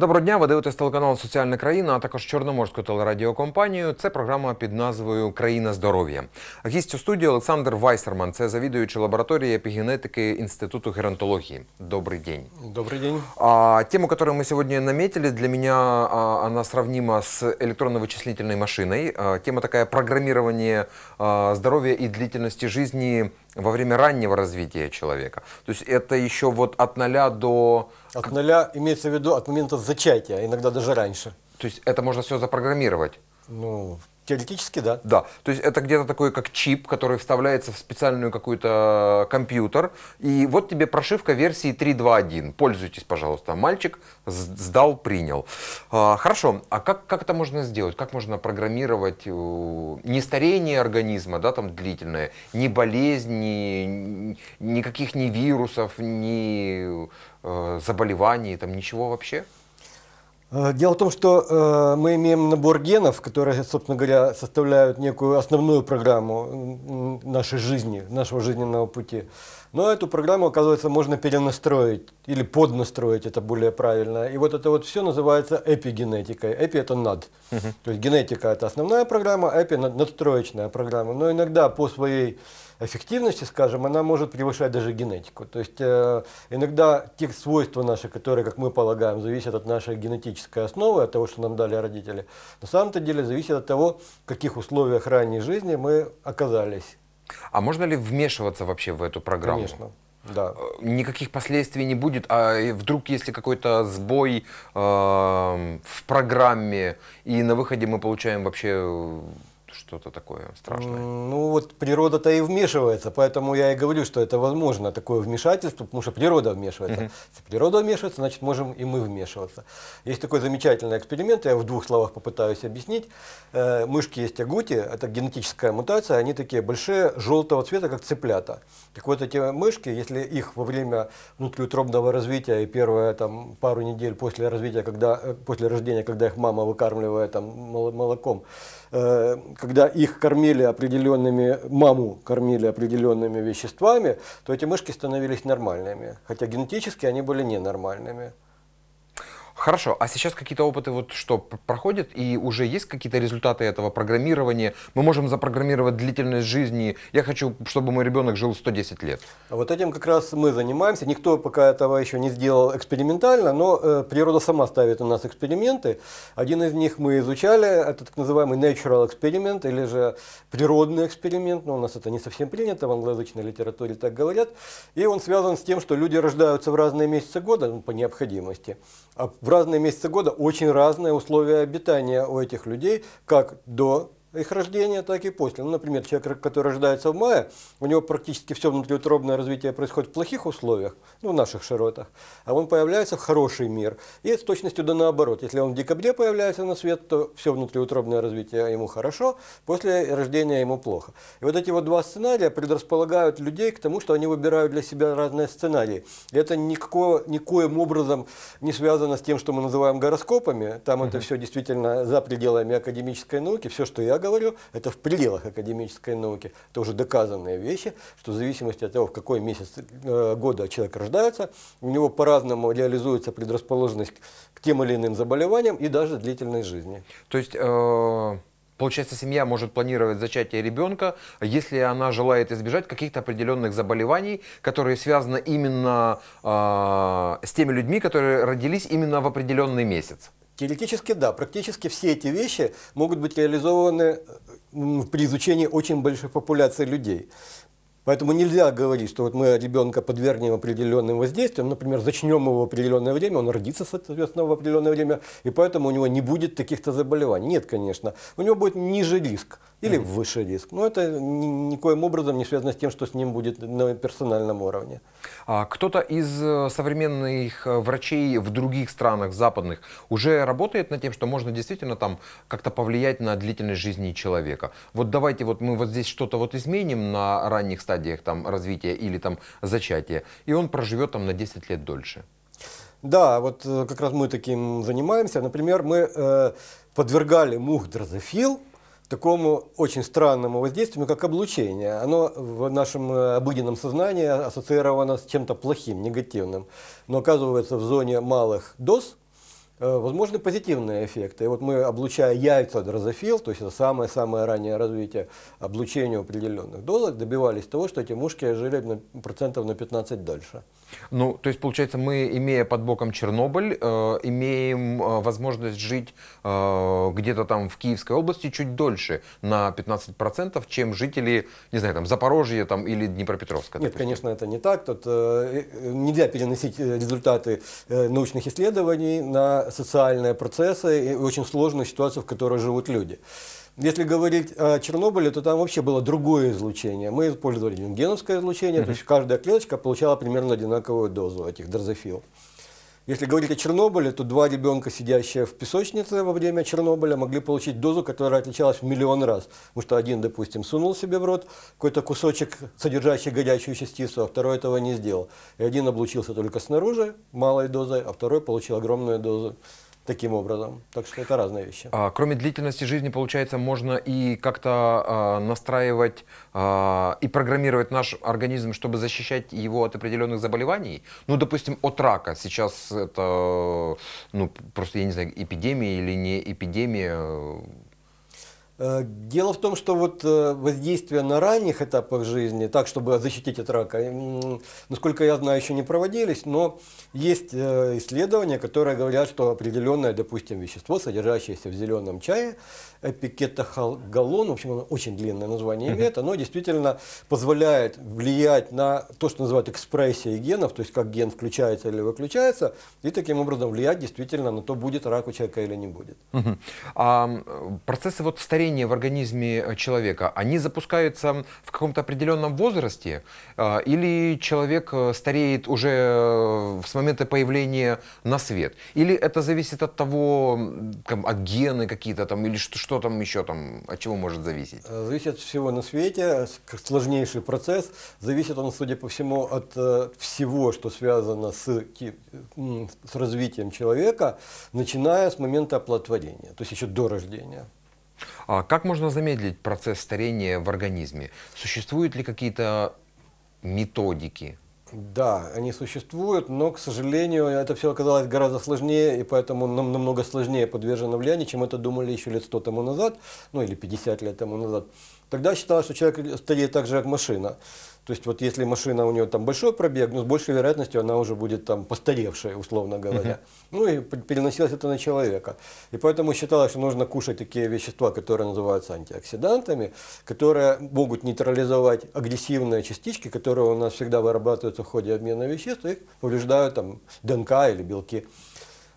Доброго дня, ви дивитесь телеканал Соціальна країна, а також Чорноморську телерадіокомпанію. Це програма під назвою Країна здоров'я. Гість у студії Олександр Вайсерман, це завідуючий лабораторії епігенетики Інституту геронтологии. Добрый день. Добрый день. А, тему, которую мы сегодня наметили, для меня а, она сравнима с электронно-вычислительной машиной. А, тема такая программирование а, здоровья и длительности жизни во время раннего развития человека. То есть это еще вот от нуля до... От нуля имеется в виду от момента зачатия, иногда даже раньше. То есть это можно все запрограммировать. Ну, теоретически да. Да, то есть это где-то такой как чип, который вставляется в специальную какую-то компьютер, и вот тебе прошивка версии 3.2.1. Пользуйтесь, пожалуйста. Мальчик сдал, принял. А, хорошо, а как, как это можно сделать? Как можно программировать э, не старение организма, да, там длительное, ни болезни, ни- никаких ни вирусов, ни э, заболеваний, там ничего вообще? Э, Дело в том, что э, мы имеем набор генов, которые, собственно говоря, составляют некую основную программу нашей жизни, нашего жизненного пути. Но эту программу, оказывается, можно перенастроить или поднастроить, это более правильно. И вот это вот все называется эпигенетикой. Эпи это над. То есть генетика это основная программа, эпи над- надстроечная программа. Но иногда по своей эффективности, скажем, она может превышать даже генетику. То есть э, иногда те свойства наши, которые, как мы полагаем, зависят от нашей генетической основы, от того, что нам дали родители, на самом-то деле зависят от того, в каких условиях ранней жизни мы оказались. А можно ли вмешиваться вообще в эту программу? Конечно. Да. Э, никаких последствий не будет, а вдруг если какой-то сбой э, в программе, и на выходе мы получаем вообще э, что-то такое страшное. Ну вот природа-то и вмешивается, поэтому я и говорю, что это возможно, такое вмешательство, потому что природа вмешивается. Если природа вмешивается, значит можем и мы вмешиваться. Есть такой замечательный эксперимент, я в двух словах попытаюсь объяснить. Э, Мышки есть агути, это генетическая мутация, они такие большие, желтого цвета, как цыплята. Так вот эти мышки, если их во время внутриутробного развития и первые там, пару недель после развития, когда, э, после рождения, когда их мама выкармливает там, мол- молоком, когда их кормили определенными, маму кормили определенными веществами, то эти мышки становились нормальными, хотя генетически они были ненормальными. Хорошо, а сейчас какие-то опыты вот что проходят, и уже есть какие-то результаты этого программирования? Мы можем запрограммировать длительность жизни. Я хочу, чтобы мой ребенок жил 110 лет. А вот этим как раз мы занимаемся. Никто пока этого еще не сделал экспериментально, но э, природа сама ставит у нас эксперименты. Один из них мы изучали, это так называемый natural experiment, или же природный эксперимент, но у нас это не совсем принято, в англоязычной литературе так говорят. И он связан с тем, что люди рождаются в разные месяцы года, ну, по необходимости. А в разные месяцы года очень разные условия обитания у этих людей, как до их рождения, так и после. Ну, например, человек, который рождается в мае, у него практически все внутриутробное развитие происходит в плохих условиях, ну, в наших широтах, а он появляется в хороший мир. И с точностью да наоборот. Если он в декабре появляется на свет, то все внутриутробное развитие ему хорошо, после рождения ему плохо. И вот эти вот два сценария предрасполагают людей к тому, что они выбирают для себя разные сценарии. И это никакого, никоим образом не связано с тем, что мы называем гороскопами. Там это все действительно за пределами академической науки. Все, что я говорю, это в пределах академической науки. Это уже доказанные вещи, что в зависимости от того, в какой месяц э, года человек рождается, у него по-разному реализуется предрасположенность к тем или иным заболеваниям и даже длительность жизни. То есть, э, получается, семья может планировать зачатие ребенка, если она желает избежать каких-то определенных заболеваний, которые связаны именно э, с теми людьми, которые родились именно в определенный месяц. Теоретически да, практически все эти вещи могут быть реализованы м, при изучении очень большой популяции людей. Поэтому нельзя говорить, что вот мы ребенка подвергнем определенным воздействиям, например, зачнем его в определенное время, он родится, соответственно, в определенное время, и поэтому у него не будет таких-то заболеваний. Нет, конечно. У него будет ниже риск или выше риск. Но это ни- никоим образом не связано с тем, что с ним будет на персональном уровне. А кто-то из э, современных э, врачей в других странах западных уже работает над тем, что можно действительно там как-то повлиять на длительность жизни человека. Вот давайте вот мы вот здесь что-то вот изменим на ранних стадиях там развития или там зачатия, и он проживет там на 10 лет дольше. Да, вот э, как раз мы таким занимаемся. Например, мы э, подвергали мух дрозофил такому очень странному воздействию, как облучение. Оно в нашем э, обыденном сознании ассоциировано с чем-то плохим, негативным. Но оказывается в зоне малых доз возможны позитивные эффекты. И вот мы, облучая яйца дрозофил, то есть это самое-самое раннее развитие облучения определенных дозах, добивались того, что эти мушки жили на, процентов на 15 дольше. Ну, то есть, получается, мы, имея под боком Чернобыль, э, имеем э, возможность жить э, где-то там в Киевской области чуть дольше, на 15%, чем жители, не знаю, там, Запорожья там, или Днепропетровска. Нет, допустим. конечно, это не так. Тут э, э нельзя переносить результаты э, научных исследований на социальные процессы и очень сложную ситуацию, в которой живут люди. Если говорить о Чернобыле, то там вообще было другое излучение. Мы использовали рентгеновское излучение, mm-hmm. то есть каждая клеточка получала примерно одинаковую дозу этих дрозофил. Если говорить о Чернобыле, то два ребенка, сидящие в песочнице во время Чернобыля, могли получить дозу, которая отличалась в миллион раз. Потому что один, допустим, сунул себе в рот какой-то кусочек, содержащий горячую частицу, а второй этого не сделал. И один облучился только снаружи малой дозой, а второй получил огромную дозу таким образом. Так что это разные вещи. А, кроме длительности жизни, получается, можно и как-то а, настраивать а, и программировать наш организм, чтобы защищать его от определенных заболеваний. Ну, допустим, от рака. Сейчас это, ну, просто, я не знаю, эпидемия или не эпидемия. Э, дело в том, что вот э, воздействие на ранних этапах жизни, так, чтобы защитить от рака, насколько я знаю, еще не проводились, но есть э, исследования, которые говорят, что определенное, допустим, вещество, содержащееся в зеленом чае, эпикетахалгалон, в общем, оно очень длинное название имеет, оно действительно позволяет влиять на то, что называют экспрессией генов, то есть как ген включается или выключается, и таким образом влиять действительно на то, будет рак у человека или не будет. А процессы вот старения в организме человека, они запускаются в каком-то определенном возрасте, а, или человек э, стареет уже э, с момента появления на свет? Или это зависит от того, там, от гены какие-то там, или что, что там еще там, от чего может зависеть? Э, зависит от всего на свете, сложнейший процесс. Зависит он, судя по всему, от э, всего, что связано с, с развитием человека, начиная с момента оплодотворения, то есть еще до рождения. А как можно замедлить процесс старения в организме? Существуют ли какие-то методики? Да, они существуют, но, к сожалению, это все оказалось гораздо сложнее, и поэтому нам намного сложнее подвержено влиянию, чем это думали еще лет 100 тому назад, ну или 50 лет тому назад. Тогда считалось, что человек стареет так же, как машина. То есть вот если машина у нее там большой пробег, ну с большей вероятностью она уже будет там постаревшая, условно говоря. Uh-huh. Ну и переносилось это на человека. И поэтому считалось, что нужно кушать такие вещества, которые называются антиоксидантами, которые могут нейтрализовать агрессивные частички, которые у нас всегда вырабатываются в ходе обмена веществ, их повреждают там ДНК или белки.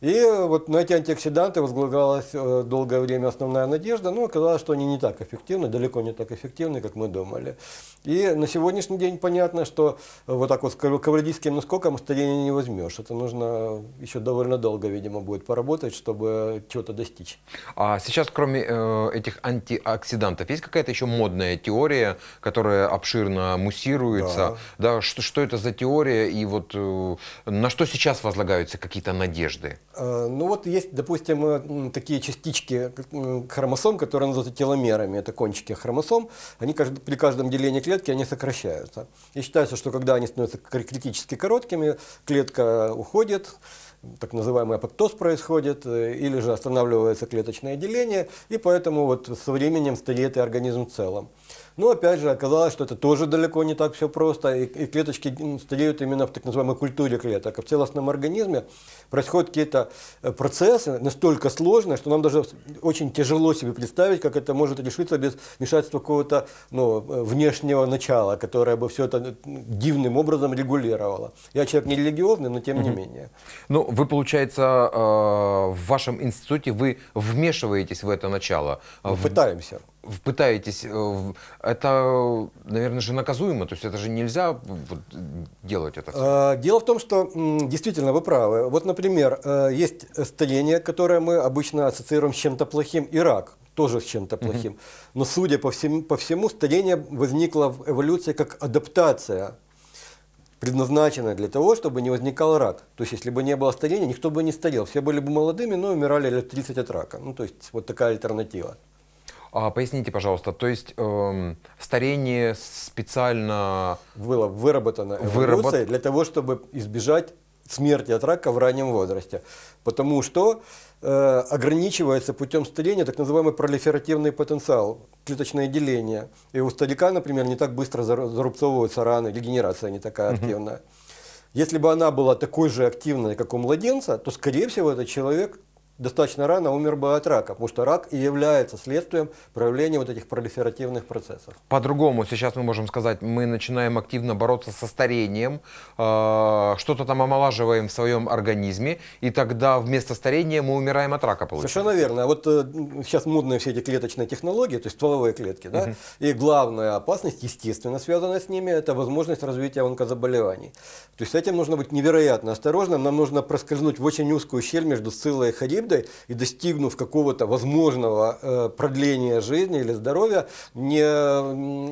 И вот на эти антиоксиданты возлагалась э, долгое время основная надежда, но оказалось, что они не так эффективны, далеко не так эффективны, как мы думали. И на сегодняшний день понятно, что вот так вот с кавалерийским наскоком старение не возьмешь. Это нужно еще довольно долго, видимо, будет поработать, чтобы чего-то достичь. А сейчас, кроме э, этих антиоксидантов, есть какая-то еще модная теория, которая обширно муссируется? Да. да что, что это за теория и вот э, на что сейчас возлагаются какие-то надежды? Э, ну вот есть, допустим, э, такие частички хромосом, которые называются теломерами. Это кончики хромосом. Они при каждом делении клетки они сокращаются. И считается, что когда они становятся критически короткими, клетка уходит, так называемый апоптоз происходит, э, или же останавливается клеточное деление, и поэтому вот со временем стареет и организм в целом. Но опять же оказалось, что это тоже далеко не так все просто, и, и клеточки стареют именно в так называемой культуре клеток. А в целостном организме происходят какие-то э, процессы настолько сложные, что нам даже очень тяжело себе представить, как это может решиться без вмешательства какого-то ну, э, внешнего начала, которое бы все это э, дивным образом регулировало. Я человек не религиозный, но тем не менее. Ну, вы, получается, в вашем институте вы вмешиваетесь в это начало. Мы пытаемся пытаетесь, э, это, наверное, же наказуемо, то есть это же нельзя вот, делать это. А, дело в том, что действительно вы правы. Вот, например, э, есть старение, которое мы обычно ассоциируем с чем-то плохим, и рак тоже с чем-то плохим. Но судя по всему, по всему, старение возникло в эволюции как адаптация предназначенная для того, чтобы не возникал рак. То есть, если бы не было старения, никто бы не старел. Все были бы молодыми, но умирали лет 30 от рака. Ну, то есть, вот такая альтернатива. А, поясните, пожалуйста, то есть э, старение специально было выработано Выработ... для того, чтобы избежать смерти от рака в раннем возрасте. Потому что э, ограничивается путем старения так называемый пролиферативный потенциал, клеточное деление. И у старика, например, не так быстро зарубцовываются раны, регенерация не такая активная. Если бы она была такой же активной, как у младенца, то, скорее всего, этот человек достаточно рано умер бы от рака, потому что рак и является следствием проявления вот этих пролиферативных процессов. По-другому сейчас мы можем сказать, мы начинаем активно бороться со старением, э, что-то там омолаживаем в своем организме, и тогда вместо старения мы умираем от рака, получается. Совершенно верно. А вот э, сейчас модные все эти клеточные технологии, то есть стволовые клетки, да, угу. и главная опасность, естественно, связанная с ними, это возможность развития онкозаболеваний. То есть с этим нужно быть невероятно осторожным, нам нужно проскользнуть в очень узкую щель между сциллой и хариб, победой и достигнув какого-то возможного э, продления жизни или здоровья, не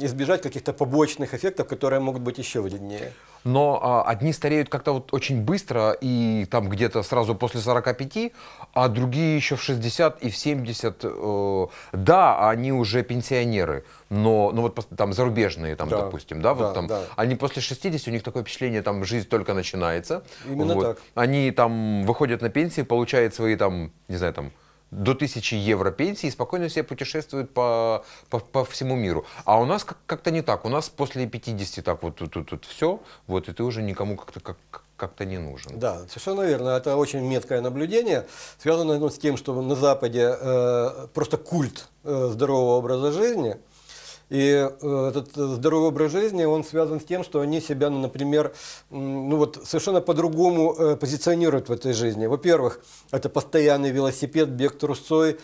избежать каких-то побочных эффектов, которые могут быть еще вреднее. Но а, одни стареют как-то вот очень быстро и там где-то сразу после 45, а другие еще в 60 и в 70. Э, да, они уже пенсионеры, но ну вот там зарубежные, там, да, допустим, да, вот да, там, да. они после 60, у них такое впечатление, там жизнь только начинается. Именно вот. так. Они там выходят на пенсии, получают свои там, не знаю, там до 1000 евро пенсии и спокойно себе путешествуют по, по, по всему миру. А у нас как-то не так. У нас после 50 так вот тут, тут, тут все, вот, и ты уже никому как-то как, как-то не нужен. Да, совершенно верно. Это очень меткое наблюдение, связано ну, с тем, что на Западе э, просто культ э, здорового образа жизни – и э, этот здоровый образ жизни, он связан с тем, что они себя, ну, например, ну вот совершенно по-другому э, позиционируют в этой жизни. Во-первых, это постоянный велосипед, бег трусцой,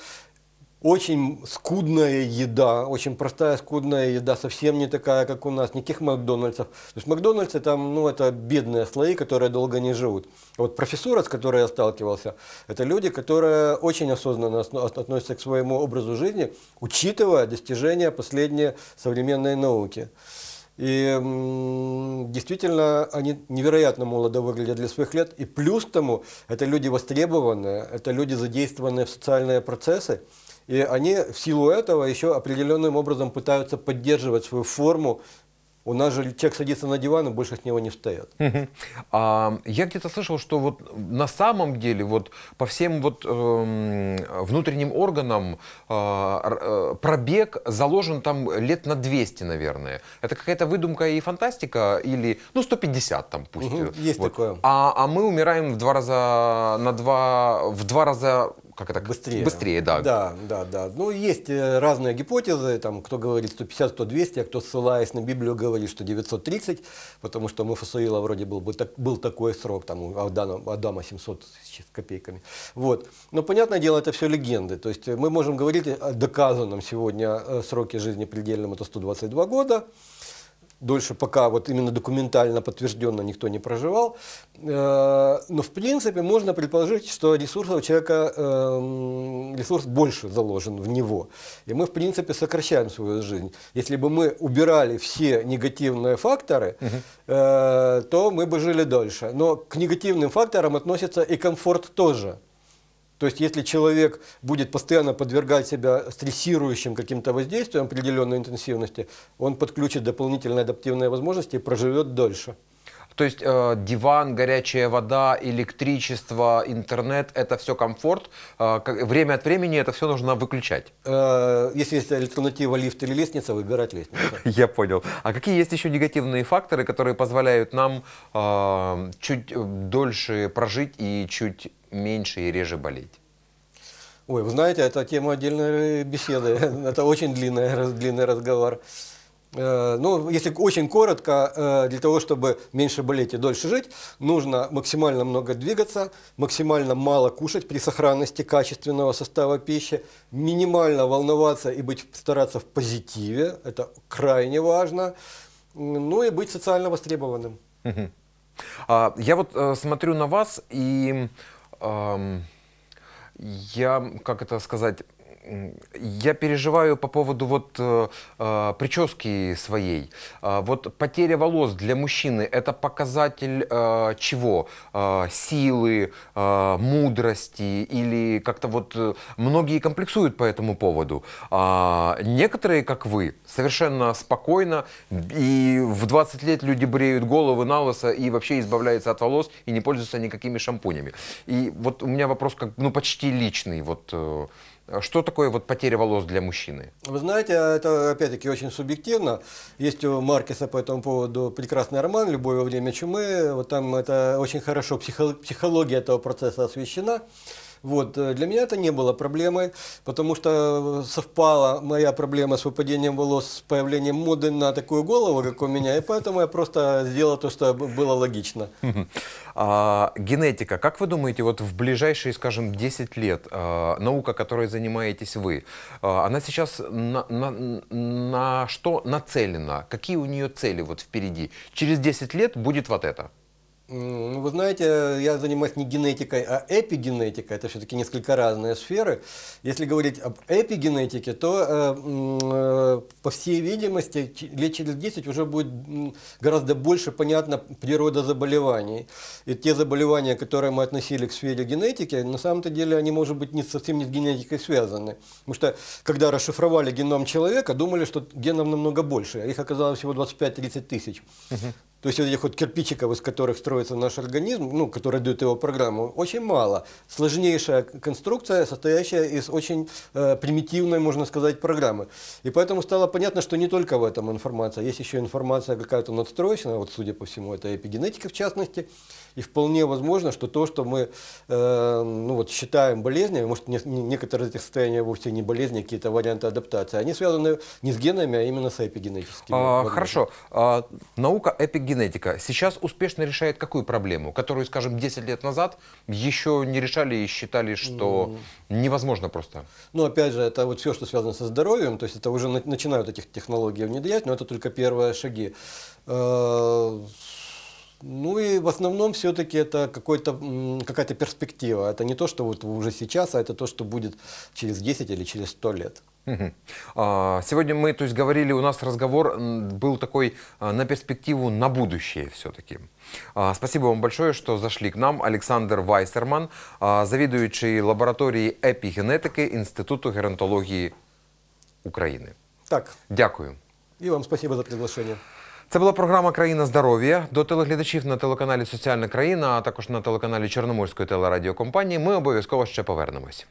очень скудная еда, очень простая скудная еда, совсем не такая, как у нас, никаких Макдональдсов. То есть Макдональдсы там, ну, это бедные слои, которые долго не живут. Вот профессура, с которой я сталкивался, это люди, которые очень осознанно относятся к своему образу жизни, учитывая достижения последней современной науки. И действительно, они невероятно молодо выглядят для своих лет. И плюс к тому, это люди востребованные, это люди, задействованные в социальные процессы. И они в силу этого еще определенным образом пытаются поддерживать свою форму. У нас же человек садится на диван и больше с него не встает. А, я где-то слышал, что вот на самом деле вот по всем вот э, внутренним органам э, пробег заложен там лет на 200, наверное. Это какая-то выдумка и фантастика или ну 150 там пусть. Угу, есть вот. такое. А, а мы умираем в два раза на два в два раза как это быстрее. Быстрее, да. Да, да, да. Ну, есть э, разные гипотезы, там, кто говорит 150, 100, а кто, ссылаясь на Библию, говорит, что 930, потому что у Мафусаила вроде был, был, был такой срок, там, у Адама, Адама 700 с копейками. Вот. Но, понятное дело, это все легенды. То есть мы можем говорить о доказанном сегодня э, сроке жизни предельном, это 122 года дольше пока вот именно документально подтвержденно никто не проживал. Э, но в принципе можно предположить, что ресурсов человека, эм, ресурс больше заложен в него. И мы в принципе сокращаем свою жизнь. Если бы мы убирали все негативные факторы, угу. то мы бы жили дольше. Но к негативным факторам относится и комфорт тоже. То есть, если человек будет постоянно подвергать себя стрессирующим каким-то воздействиям определенной интенсивности, он подключит дополнительные адаптивные возможности и проживет дольше. То есть э, диван, горячая вода, электричество, интернет – это все комфорт. Э, время от времени это все нужно выключать. Э, если есть альтернатива лифт или лестница, выбирать лестницу. Я понял. А какие есть еще негативные факторы, которые позволяют нам э, чуть дольше прожить и чуть меньше и реже болеть? Ой, вы знаете, это тема отдельной беседы. Это очень длинный, длинный разговор. Э, ну, если очень коротко, э, для того, чтобы меньше болеть и дольше жить, нужно максимально много двигаться, максимально мало кушать при сохранности качественного состава пищи, минимально волноваться и быть, стараться в позитиве, это крайне важно, ну и быть социально востребованным. А, я вот э, смотрю на вас и я, как это сказать, я переживаю по поводу вот э, э, прически своей. А, вот потеря волос для мужчины – это показатель э, чего? Э, силы, э, мудрости или как-то вот э, многие комплексуют по этому поводу. А некоторые, как вы, совершенно спокойно и в 20 лет люди бреют головы на лысо и вообще избавляются от волос и не пользуются никакими шампунями. И вот у меня вопрос как, ну, почти личный. Вот, э, что такое вот потеря волос для мужчины? Вы знаете, это опять-таки очень субъективно. Есть у Маркеса по этому поводу прекрасный роман «Любое время чумы». Вот там это очень хорошо, психо- психология этого процесса освещена. Вот. э, Для меня это не было проблемой, потому что совпала моя проблема с выпадением волос с появлением моды на такую голову, как у меня, и поэтому я просто сделал то, что было логично. А, генетика. Как вы думаете, вот в ближайшие, скажем, 10 лет а, наука, которой занимаетесь вы, а, она сейчас на, на- на что нацелена? Какие у нее цели вот впереди? Через 10 лет будет вот это. Ну, вы знаете, я занимаюсь не генетикой, а эпигенетикой. Это все-таки несколько разные сферы. Если говорить об эпигенетике, то, э, э, по всей видимости, лет через 10 уже будет гораздо больше понятна природа заболеваний. И те заболевания, которые мы относили к сфере генетики, на самом-то деле они, может быть, не совсем не с генетикой связаны. Потому что, когда расшифровали геном человека, думали, что генов намного больше. Их оказалось всего 25-30 тысяч. То есть вот этих вот кирпичиков, из которых строится наш организм, ну, которые дают его программу, очень мало. Сложнейшая конструкция, состоящая из очень э, примитивной, можно сказать, программы. И поэтому стало понятно, что не только в этом информация. Есть еще информация какая-то надстроечная, вот судя по всему, это эпигенетика в частности. И вполне возможно, что то, что мы э, ну, вот, считаем болезнями, может, не- не- некоторые из этих состояний вовсе не болезни, а какие-то варианты адаптации, они связаны не с генами, а именно с эпигенетическими. А, хорошо. А, наука эпигенетика сейчас успешно решает какую проблему, которую, скажем, 10 лет назад еще не решали и считали, что невозможно просто? Ну, опять же, это вот все, что связано со здоровьем, то есть это уже на- начинают этих технологий внедрять, но это только первые шаги. Э, Ну и в основном все-таки это какой-то, м, какая-то перспектива. Это не то, что вот уже сейчас, а это то, что будет через 10 или через 100 лет. Мгм. А, Сегодня мы, то есть, говорили, у нас разговор м, был такой а, на перспективу, на будущее все-таки. Спасибо вам большое, что зашли к нам. Александр Вайсерман, а, завідуючий лабораторії епігенетики Інституту геронтології України. Так, Дякую. и вам спасибо за приглашение. Це була програма Країна здоров'я. До телеглядачів на телеканалі Соціальна країна, а також на телеканалі Чорноморської телерадіокомпанії. Ми обов'язково ще повернемось.